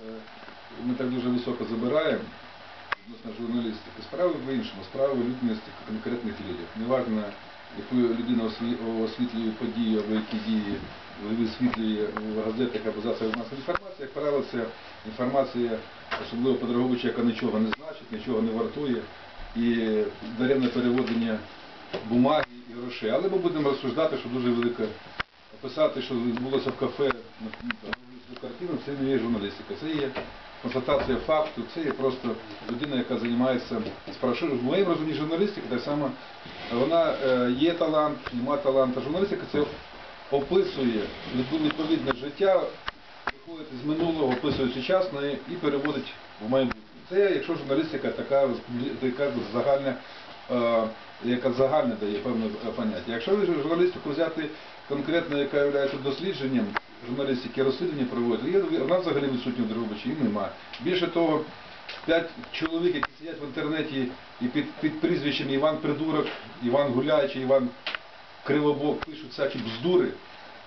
Е, Ми так дуже високо забираємо відносно журналістики. Справи в іншому, справи в людяності конкретних людей. Неважно, яку людина освітлює подію або які дії висвітлює в газетах або засобах масової інформації. Як правило, це інформація, особливо по Дрогобичу, яка нічого не значить, нічого не вартує. І даремне переводення бумаги і грошей. Але ми будемо розсуждати, що дуже велика описати, що відбулося в кафе картину, це не є журналістика, це є констатація факту, це є просто людина, яка займається справою. В моєму розумінні журналістика так само вона е, є талант, немає таланту. Журналістика це описує відповідне життя, виходить з минулого, описує сучасне і переводить в майбутнє. Це якщо журналістика така, така загальна, е, яка загальне дає певне поняття. Якщо журналістику взяти конкретно, яка є дослідженням журналістики, розслідування проводить, є- вона взагалі відсутня в Дрогобичі, її немає. Більше того, п'ять чоловік, які сидять в інтернеті і під, під прізвищем Іван Придурок, Іван Гуляй Іван Кривобок пишуть всякі бздури,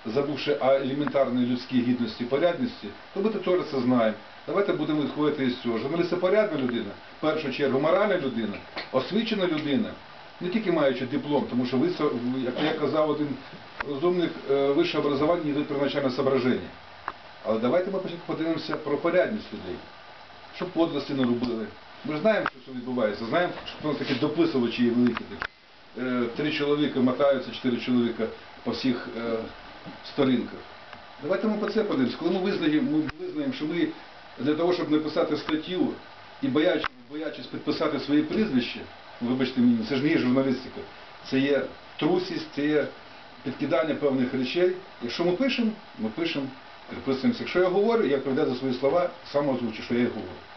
забувши о елементарній людській гідності і порядності, то ми теж це знаємо. Давайте будемо відходити із цього. Журналіст порядна людина, в першу чергу моральна людина, освічена людина, не тільки маючи диплом, тому що ви, як я казав, один розумник е, вище образування йде первоначальне соображення. Але давайте ми спочатку подивимося про порядність людей. Що подлості не робили. Ми знаємо, що відбувається, знаємо, що такі дописувачі є великі. Е, Три чоловіка мотаються, чотири чоловіка по всіх е, сторінках. Давайте ми по це подивимося. Коли ми визнаємо, ми визнаємо, що ми для того, щоб написати статтю і боячись, боячись підписати своє прізвище, вибачте мені, це ж не є журналістика, це є трусість, це є підкидання певних речей. Якщо ми пишемо, ми пишемо, приписуємося. Якщо я говорю, я відповідаю за свої слова, сам озвучу, що я і говорю.